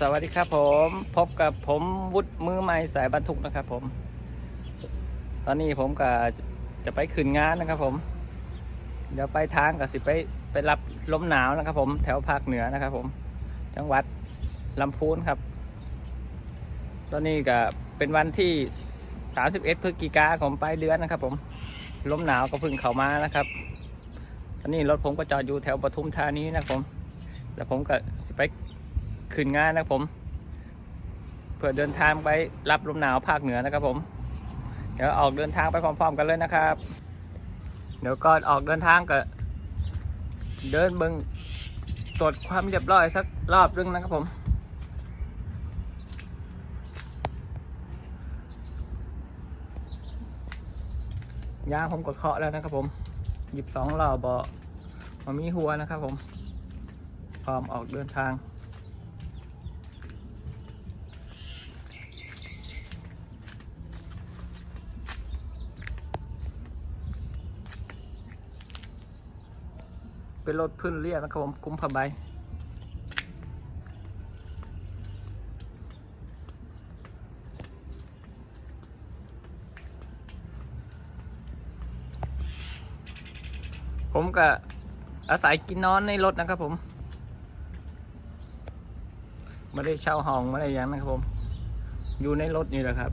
สวัสดีครับผมพบกับผมวุฒิมือไม้สายบรรทุกนะครับผม ตอนนี้ผมก็จะไปขึ้นงานนะครับผม เดี๋ยวไปทางกับสิไปไปรับลมหนาวนะครับผมแถวภาคเหนือนะครับผม จังหวัดลำพูนครับ ตอนนี้ก็เป็นวันที่ 31พฤศจิกาของปลายเดือนนะครับผมลมหนาวก็พิ่งเข้ามานะครับ ตอนนี้รถผมก็จอดอยู่แถวปทุมธานีนะครับผม แล้วผมก็สิไป ขึ้นงานนะครับผม เพื่อเดินทางไปรับลมหนาวภาคเหนือนะครับผม เดี๋ยวออกเดินทางไปพร้อม ๆ กันเลยนะครับ เดี๋ยวก่อนออกเดินทางก็เดินเบิงตรวจความเรียบร้อยสักรอบนึงนะครับผมยางผมกดเคาะแล้วนะครับผมหยิบสองรอบบอมามีหัวนะครับผม พร้อมออกเดินทาง เป็นรถพื้นเรียบนะครับผมคุ้มผ้าใบผมก็อาศัยกินนอนในรถนะครับผมไม่ได้เช่าห้องไม่ได้ยังนะครับผม อยู่ในรถนี่แหละครับ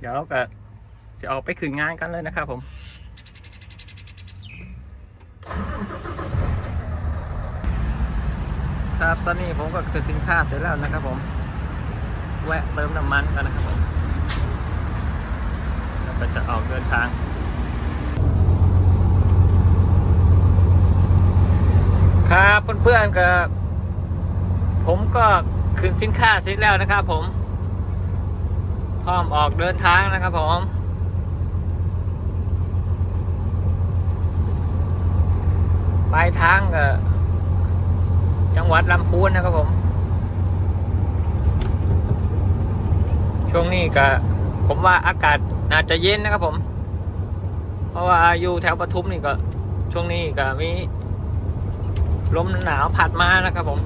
เดี๋ยวเราก็จะออกไปขึ้นงานกันเลยนะครับผมครับตอนนี้ผมก็คือสินค้าเสร็จแล้วนะครับผม แวะเติมน้ำมันกันนะครับผมแล้วก็จะออกเดินทางครับเพื่อนๆก็ผมก็คืนสินค้าเสร็จแล้วนะครับผม พร้อมออกเดินทางนะครับผมปลายทางก็จังหวัดลำพูนนะครับผม ช่วงนี้ก็ผมว่าอากาศน่าจะเย็นนะครับผม เพราะว่าอยู่แถวปทุมนี่ก็ ช่วงนี้ก็มีลมหนาวพัดมานะครับผม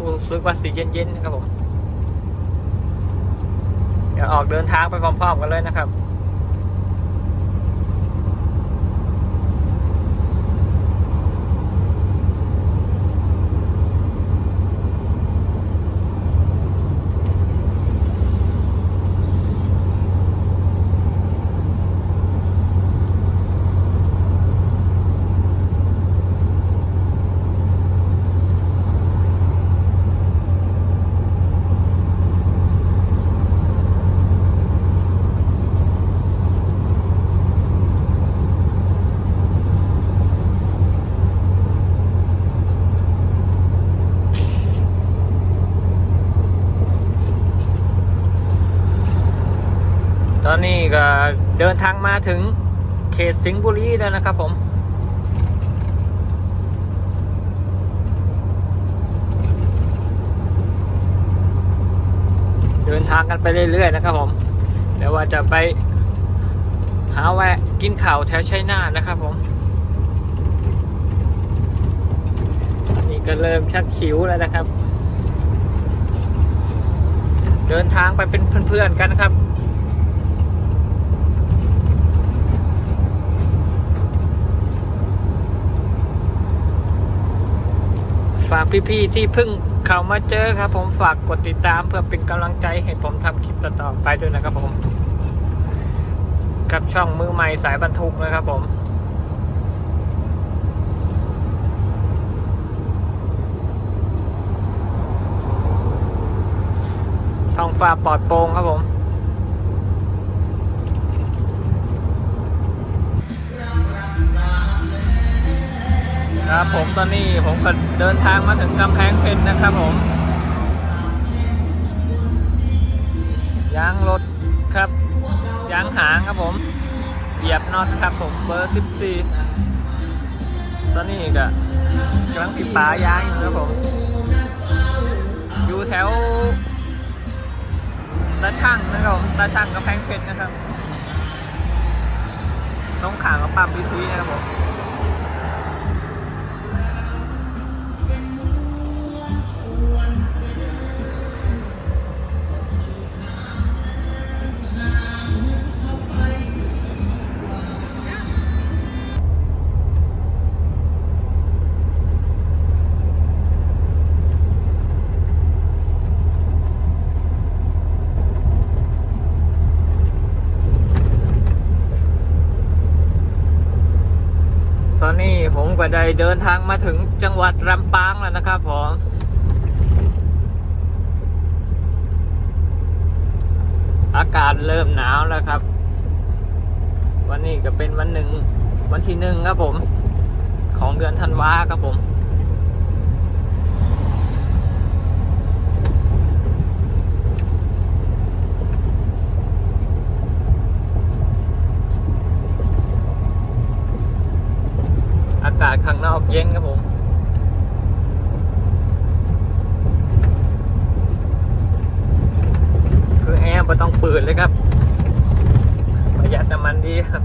รู้สึกว่าสีเย็นๆนะครับผม ออกเดินทางไปพร้อมๆกันเลยนะครับ ก็เดินทางมาถึงเขตสิงห์บุรีแล้วนะครับผม เดินทางกันไปเรื่อยๆนะครับผมเดี๋ยวว่าจะไปหาแวะกินข่าวแถวชัยนาทนะครับผมนนี้ก็เริ่มชักขิวแล้วนะครับ เดินทางไปเป็นเพื่อนๆกันนะครับ ฝากพี่ๆที่เพิ่งเข้ามาเจอครับ ผมฝากกดติดตามเพื่อเป็นกำลังใจให้ผมทำคลิปต่อๆไปด้วยนะครับผม กับช่องมือใหม่สายบรรทุกนะครับผมท้องฟ้าปลอดโปร่งครับผม ครับผมตอนนี้ผมก็เดินทางมาถึงกำแพงเพชรนะครับผมยางรถครับยางหางครับผมเหยียบน็อตครับผมเบอร์ 14 ตอนนี้ก็กำลังติดปลายางอยู่ครับผม อยู่แถวตาช่างนะครับผมตาช่างกับแพงเพชรนะครับ ต้องขางกับปั๊มบีทีนะครับผม ได้เดินทางมาถึงจังหวัดลำปางแล้วนะครับผมอากาศเริ่มหนาวแล้วครับ วันนี้ก็เป็นวันหนึ่งวันที่หนึ่งครับผม ของเดือนธันวาครับผมากาศข้างนอกเย็นครับผม คือแอร์ไม่ต้องเปิดเลยครับ ประหยัดน้ำมันดีครับ